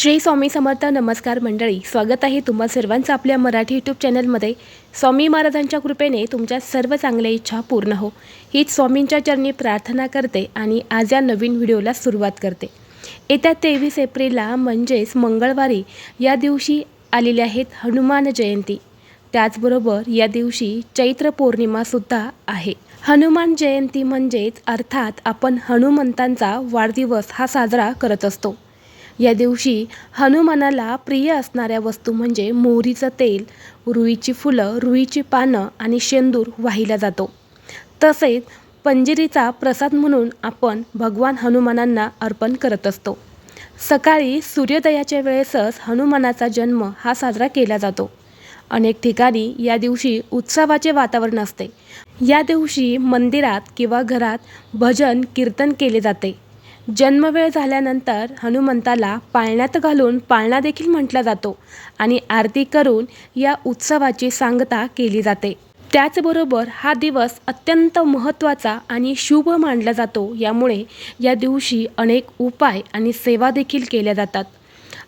श्री स्वामी समर्थ नमस्कार मंडळी स्वागत आहे तुम्हा सर्वांचं आपल्या मराठी यूट्यूब चॅनलमध्ये स्वामी महाराजांच्या कृपेने तुमच्या सर्व चांगल्या इच्छा पूर्ण हो. हीच स्वामींच्या चरणी प्रार्थना करते आणि आज या नवीन व्हिडिओला सुरुवात करते. येत्या तेवीस एप्रिलला म्हणजेच मंगळवारी या दिवशी आलेल्या आहेत हनुमान जयंती. त्याचबरोबर या दिवशी चैत्र पौर्णिमासुद्धा आहे. हनुमान जयंती म्हणजेच अर्थात आपण हनुमंतांचा वाढदिवस हा साजरा करत असतो. या दिवशी हनुमानाला प्रिय असणाऱ्या वस्तू म्हणजे मोहरीचं तेल रुईची फुलं रुईची पानं आणि शेंदूर वाहिला जातो. तसेच पंजिरीचा प्रसाद म्हणून आपण भगवान हनुमानांना अर्पण करत असतो. सकाळी सूर्योदयाच्या वेळेसच हनुमानाचा जन्म हा साजरा केला जातो. अनेक ठिकाणी या दिवशी उत्सवाचे वातावरण असते. या दिवशी मंदिरात किंवा घरात भजन कीर्तन केले जाते. जन्मवेळ झाल्यानंतर हनुमंताला पाळण्यात घालून पाळणा देखील म्हटला जातो आणि आरती करून या उत्सवाची सांगता केली जाते. त्याचबरोबर हा दिवस अत्यंत महत्त्वाचा आणि शुभ मानला जातो. यामुळे या दिवशी अनेक उपाय आणि सेवा देखील केल्या जातात.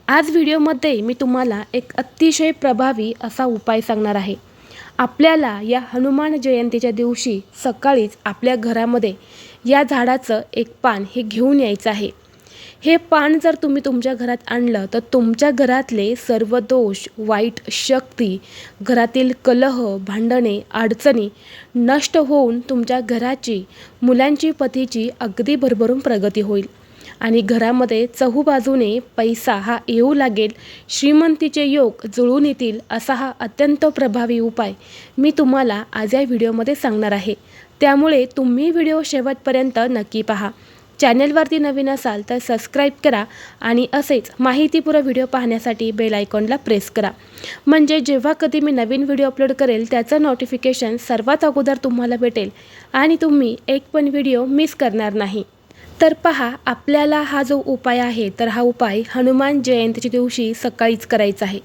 आज व्हिडिओमध्ये मी तुम्हाला एक अतिशय प्रभावी असा उपाय सांगणार आहे. आपल्याला या हनुमान जयंतीच्या दिवशी सकाळीच आपल्या घरामध्ये या झाडाचं एक पान हे घेऊन यायचं आहे. हे पान जर तुम्ही तुमच्या घरात आणलं तर तुमच्या घरातले सर्व दोष वाईट शक्ती घरातील कलह भांडणे अडचणी नष्ट होऊन तुमच्या घराची मुलांची पतीची अगदी भरभरून प्रगती होईल. आणि घरामध्ये चहूबाजूने पैसा हा येऊ लागेल श्रीमंतीचे योग जुळून येतील असा हा अत्यंत प्रभावी उपाय मी तुम्हाला आज या व्हिडिओमध्ये सांगणार आहे. त्यामुळे तुम्ही व्हिडिओ शेवटपर्यंत नक्की पहा. चॅनेलवरती नवीन असाल तर सबस्क्राईब करा आणि असेच माहितीपूर्ण व्हिडिओ पाहण्यासाठी बेल आयकॉनला प्रेस करा. म्हणजे जेव्हा कधी मी नवीन व्हिडिओ अपलोड करेल त्याचं नोटिफिकेशन सर्वात अगोदर तुम्हाला भेटेल आणि तुम्ही एक पण व्हिडिओ मिस करणार नाही. तर पहा आपल्याला हा जो उपाय आहे तर हा उपाय हनुमान जयंतीच्या दिवशी सकाळीच करायचा आहे.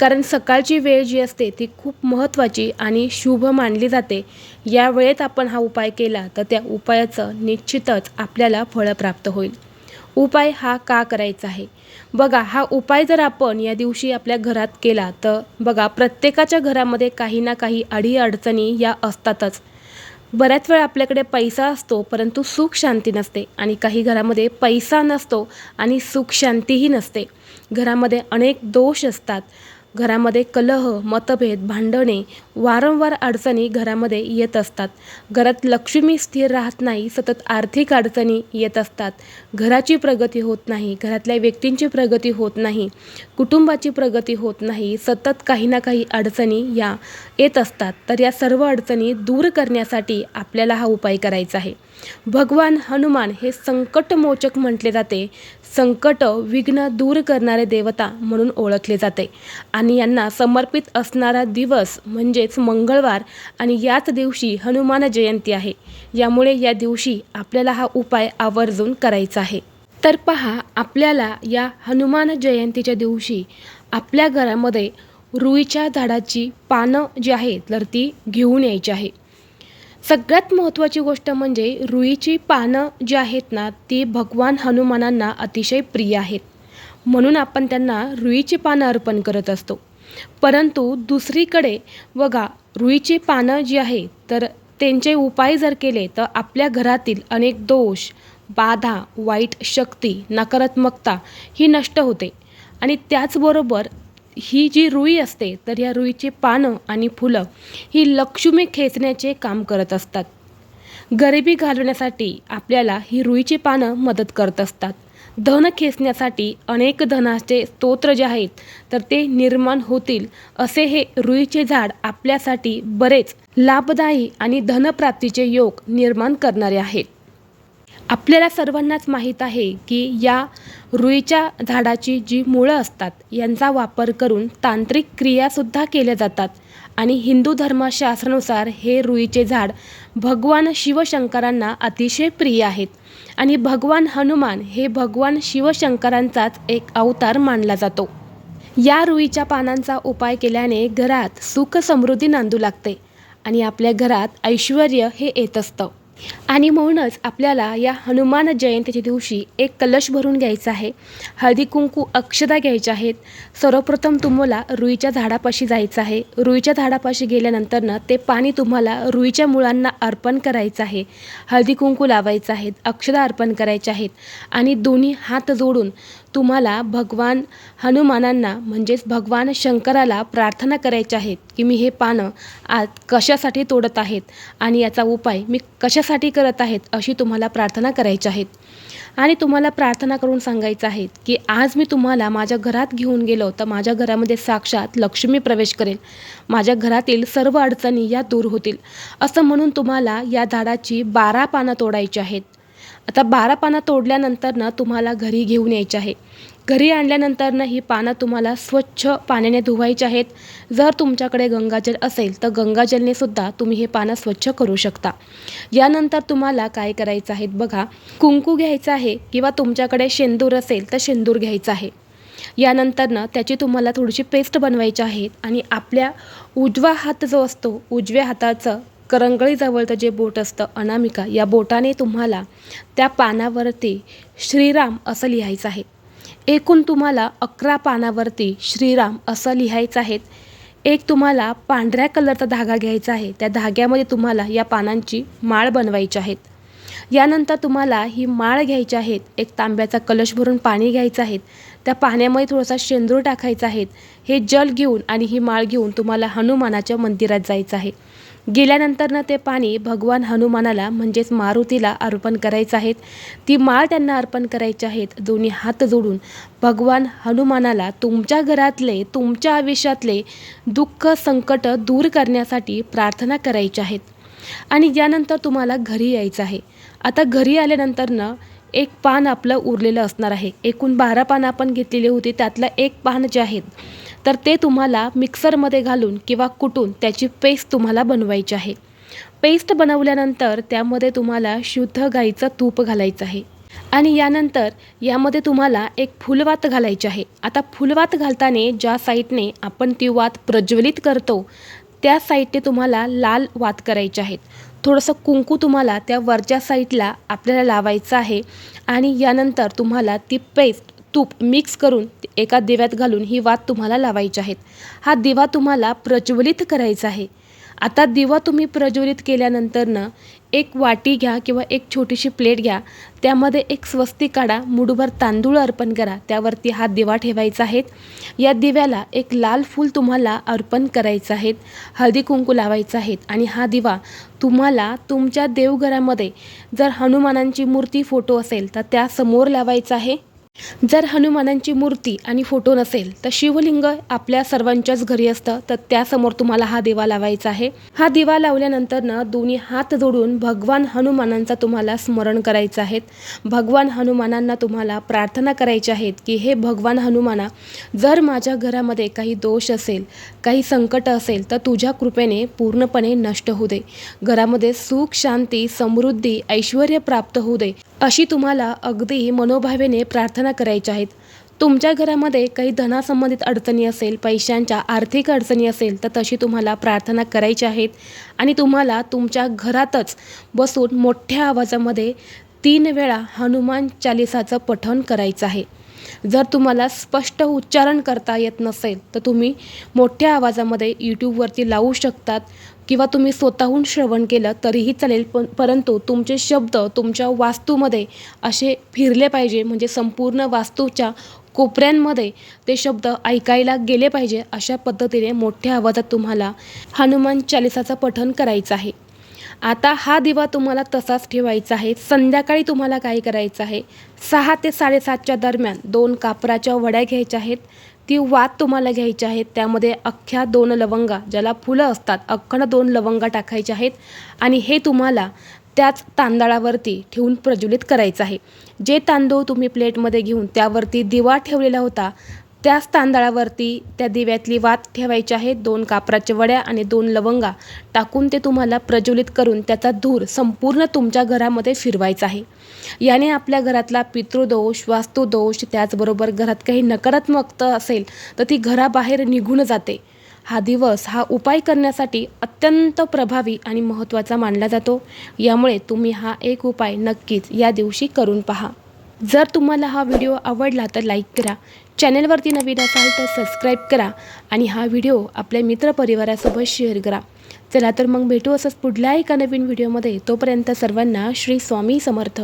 कारण सकाळची वेळ जी असते ती खूप महत्त्वाची आणि शुभ मानली जाते. या वेळेत आपण हा उपाय केला तर त्या उपायाचं निश्चितच आपल्याला फळं प्राप्त होईल. उपाय हा का करायचा आहे? बघा हा उपाय जर आपण या दिवशी आपल्या घरात केला तर बघा प्रत्येकाच्या घरामध्ये काही ना काही अडीअडचणी या असतातच. बऱ्याच वेळा आपल्याकडे पैसा असतो परंतु सुख शांती नसते आणि काही घरामध्ये पैसा नसतो आणि सुख शांतीही नसते. घरामध्ये अनेक दोष असतात. घरामध्ये कलह मतभेद भांडणे वारंवार अडचणी घरामध्ये येत असतात. घरात लक्ष्मी स्थिर राहत नाही सतत आर्थिक अडचणी येत असतात. घराची प्रगती होत नाही घरातल्या व्यक्तींची प्रगती होत नाही कुटुंबाची प्रगती होत नाही सतत काही ना काही अडचणी या येत असतात. तर या सर्व अडचणी दूर करण्यासाठी आपल्याला हा उपाय करायचा आहे. भगवान हनुमान हे संकटमोचक म्हटले जाते. संकट विघ्न दूर करणारे देवता म्हणून ओळखले जाते. आणि यांना समर्पित असणारा दिवस म्हणजेच मंगळवार आणि याच दिवशी हनुमान जयंती आहे. यामुळे या दिवशी आपल्याला हा उपाय आवर्जून करायचा आहे. तर पहा आपल्याला या हनुमान जयंतीच्या दिवशी आपल्या घरामध्ये रुईच्या झाडाची पानं जी आहेत तर ती घेऊन यायची आहे. सगळ्यात महत्त्वाची गोष्ट म्हणजे रुईची पानं जी आहेत ना ती भगवान हनुमानांना अतिशय प्रिय आहेत. म्हणून आपण त्यांना रुईची पानं अर्पण करत असतो. परंतु दुसरीकडे बघा रुईची पानं जी आहे तर त्यांचे उपाय जर केले तर आपल्या घरातील अनेक दोष बाधा वाईट शक्ती नकारात्मकता ही नष्ट होते. आणि त्याचबरोबर ही जी रुई असते तर या रुईची पानं आणि फुलं ही लक्ष्मी खेचण्याचे काम करत असतात. गरिबी घालवण्यासाठी आपल्याला ही रुईची पानं मदत करत असतात. धन खेचण्यासाठी अनेक धनाचे स्तोत्र जे आहेत तर ते निर्माण होतील असे हे रुईचे झाड आपल्यासाठी बरेच लाभदायी आणि धनप्राप्तीचे योग निर्माण करणारे आहेत. आपल्याला सर्वांनाच माहीत आहे की या रुईच्या झाडाची जी मुळं असतात यांचा वापर करून तांत्रिक क्रियासुद्धा केल्या जातात. आणि हिंदू धर्मशास्त्रानुसार हे रुईचे झाड भगवान शिवशंकरांना अतिशय प्रिय आहेत. आणि भगवान हनुमान हे भगवान शिवशंकरांचाच एक अवतार मानला जातो. या रुईच्या पानांचा उपाय केल्याने घरात सुख समृद्धी नांदू लागते आणि आपल्या घरात ऐश्वर हे येत असतं. आणि म्हणूनच आपल्याला या हनुमान जयंतीच्या दिवशी एक कलश भरून घ्यायचा आहे. हळदी कुंकू अक्षदा घ्यायच्या आहेत. सर्वप्रथम तुम्हाला रुईच्या झाडापाशी जायचं आहे. रुईच्या झाडापाशी गेल्यानंतरनं ते पाणी तुम्हाला रुईच्या मुळांना अर्पण करायचं आहे. हळदी कुंकू लावायचं आहेत अक्षदा अर्पण करायचे आहेत आणि दोन्ही हात जोडून तुम्हाला भगवान हनुमानांना म्हणजेच भगवान शंकराला प्रार्थना करायच्या आहेत की मी हे पानं आज कशासाठी तोडत आहेत आणि याचा उपाय मी कशा कशासाठी करत आहेत अशी तुम्हाला प्रार्थना करायची आहेत. आणि तुम्हाला प्रार्थना करून सांगायचं आहे की आज मी तुम्हाला माझ्या घरात घेऊन गेलो तर माझ्या घरामध्ये साक्षात लक्ष्मी प्रवेश करेल. माझ्या घरातील सर्व अडचणी या दूर होतील. असं म्हणून तुम्हाला या झाडाची बारा पानं तोडायची आहेत. आता बारा पानं तोडल्यानंतरनं तुम्हाला घरी घेऊन यायचे आहे. घरी आणल्यानंतरनं ही पानं तुम्हाला स्वच्छ पाण्याने धुवायची आहेत. जर तुमच्याकडे गंगाजल असेल तर गंगाजलने सुद्धा तुम्ही हे पानं स्वच्छ करू शकता. यानंतर तुम्हाला काय करायचं आहे बघा. कुंकू घ्यायचं आहे किंवा तुमच्याकडे शेंदूर असेल तर शेंदूर घ्यायचं आहे. यानंतरनं त्याची तुम्हाला थोडीशी पेस्ट बनवायची आहे आणि आपल्या उजवा हात जो असतो उजव्या हाताचं करंगळीजवळचं जे बोट असतं अनामिका या बोटाने तुम्हाला त्या पानावरती श्रीराम असं लिहायचं आहे. एकूण तुम्हाला अकरा पानावरती श्रीराम असं लिहायचं आहे. एक तुम्हाला पांढऱ्या कलरचा धागा घ्यायचा आहे. त्या धाग्यामध्ये तुम्हाला या पानांची माळ बनवायची आहेत. यानंतर तुम्हाला ही माळ घ्यायची आहेत. एक तांब्याचा कलश भरून पाणी घ्यायचं आहे. त्या पाण्यामध्ये थोडासा शेंदूर टाकायचा आहे. हे जल घेऊन आणि ही माळ घेऊन तुम्हाला हनुमानाच्या मंदिरात जायचं आहे. गेल्यानंतरनं ते पाणी भगवान हनुमानाला म्हणजेच मारुतीला अर्पण करायचं आहेत. ती माळ त्यांना अर्पण करायची आहेत. दोन्ही हात जोडून भगवान हनुमानाला तुमच्या घरातले तुमच्या आयुष्यातले दुःख संकट दूर करण्यासाठी प्रार्थना करायच्या आहेत. आणि यानंतर तुम्हाला घरी यायचं आहे. आता घरी आल्यानंतरनं एक पान आपलं उरलेलं असणार आहे. एकूण बारा पानं आपण घेतलेली होती त्यातलं एक पान जे आहेत तर ते तुम्हाला मिक्सरमध्ये घालून किंवा कुटून त्याची पेस्ट तुम्हाला बनवायची आहे. पेस्ट बनवल्यानंतर त्यामध्ये तुम्हाला शुद्ध गाईचं तूप घालायचं आहे. आणि यानंतर यामध्ये तुम्हाला एक फुलवात घालायची आहे. आता फुलवात घालताना ज्या साईडने आपण ती वात प्रज्वलित करतो त्या साईडने तुम्हाला लाल वात करायचे आहेत. थोडंसं कुंकू तुम्हाला त्या वरच्या साईडला आपल्याला लावायचं आहे. आणि यानंतर तुम्हाला ती पेस्ट तूप मिक्स करून एका दिव्यात घालून ही वात तुम्हाला लावायची आहेत हा दिवा तुम्हाला प्रज्वलित करायचा आहे. आता दिवा तुम्ही प्रज्वलित केल्यानंतरनं एक वाटी घ्या किंवा एक छोटीशी प्लेट घ्या. त्यामध्ये एक स्वस्ती काढा मुठभर तांदूळ अर्पण करा. त्यावरती हा दिवा ठेवायचा आहे. या दिव्याला एक लाल फूल तुम्हाला अर्पण करायचं आहे. हळदी कुंकू लावायचं आहे. आणि हा दिवा तुम्हाला तुमच्या देवघरामध्ये जर हनुमानांची मूर्ती फोटो असेल तर त्या समोर लावायचा आहे. जर हनुमानांची मूर्ती आणि फोटो नसेल तर शिवलिंग आपल्या सर्वांच्याच घरी असतं तर त्यासमोर तुम्हाला हा दिवा लावायचा आहे. हा दिवा लावल्यानंतरनं दोन्ही हात जोडून भगवान हनुमानांचा तुम्हाला स्मरण करायचं आहे. भगवान हनुमानांना तुम्हाला प्रार्थना करायची आहेत की हे भगवान हनुमाना जर माझ्या घरामध्ये काही दोष असेल काही संकट असेल तर तुझ्या कृपेने पूर्णपणे नष्ट होऊ दे. घरामध्ये सुख शांती समृद्धी ऐश्वर प्राप्त होऊ दे. अशी तुम्हाला अगदी मनोभावेने प्रार्थना करायच्या आहेत. तुमच्या घरामध्ये काही धनासंबंधित अडचणी असेल पैशांच्या आर्थिक अडचणी असेल तर तशी तुम्हाला प्रार्थना करायची आहेत. आणि तुम्हाला तुमच्या घरातच बसून मोठ्या आवाजामध्ये तीन वेळा हनुमान चालिसाचं पठण करायचं आहे. जर तुम्हाला स्पष्ट उच्चारण करता येत नसेल तर तुम्ही मोठ्या आवाजामध्ये यूट्यूबवरती लावू शकतात. किंवा तुम्ही स्वतःहून श्रवण केलं तरीही चालेल पण परंतु तुमचे शब्द तुमच्या वास्तूमध्ये असे फिरले पाहिजे म्हणजे संपूर्ण वास्तूच्या कोपऱ्यांमध्ये ते शब्द ऐकायला गेले पाहिजे अशा पद्धतीने मोठ्या आवाजात तुम्हाला हनुमान चालिसाचं पठण करायचं आहे. आता हा दिवा तुम्हाला तसाच ठेवायचा आहे. संध्याकाळी तुम्हाला काय करायचं आहे? सहा ते साडेसातच्या दरम्यान दोन कापराच्या वड्या घ्यायच्या आहेत. ती वात तुम्हाला घ्यायची आहेत त्यामध्ये अख्ख्या दोन लवंगा ज्याला फुलं असतात अख्खण दोन लवंगा टाकायच्या आहेत आणि हे तुम्हाला त्याच तांदळावरती ठेवून प्रज्वलित करायचं आहे. जे तांदूळ तुम्ही प्लेटमध्ये घेऊन त्यावरती दिवा ठेवलेला होता त्याच तांदळावरती त्या दिव्यातली वात ठेवायची आहे. दोन कापराच्या वड्या आणि दोन लवंगा टाकून ते तुम्हाला प्रज्वलित करून त्याचा धूर संपूर्ण तुमच्या घरामध्ये फिरवायचा आहे. याने आपल्या घरातला पितृदोष वास्तुदोष त्याचबरोबर घरात काही नकारात्मकता असेल तर ती घराबाहेर निघून जाते. हा दिवस हा उपाय करण्यासाठी अत्यंत प्रभावी आणि महत्त्वाचा मानला जातो. यामुळे तुम्ही हा एक उपाय नक्कीच या दिवशी करून पहा. जर तुम्हाला हा व्हिडिओ आवडला तर लाईक करा चॅनलवरती नवीन असाल तर सबस्क्राईब करा आणि हा व्हिडिओ आपल्या मित्रपरिवारासोबत शेअर करा. चला तर मग भेटू असंच पुढल्या एका नवीन व्हिडिओमध्ये. तोपर्यंत सर्वांना श्री स्वामी समर्थ.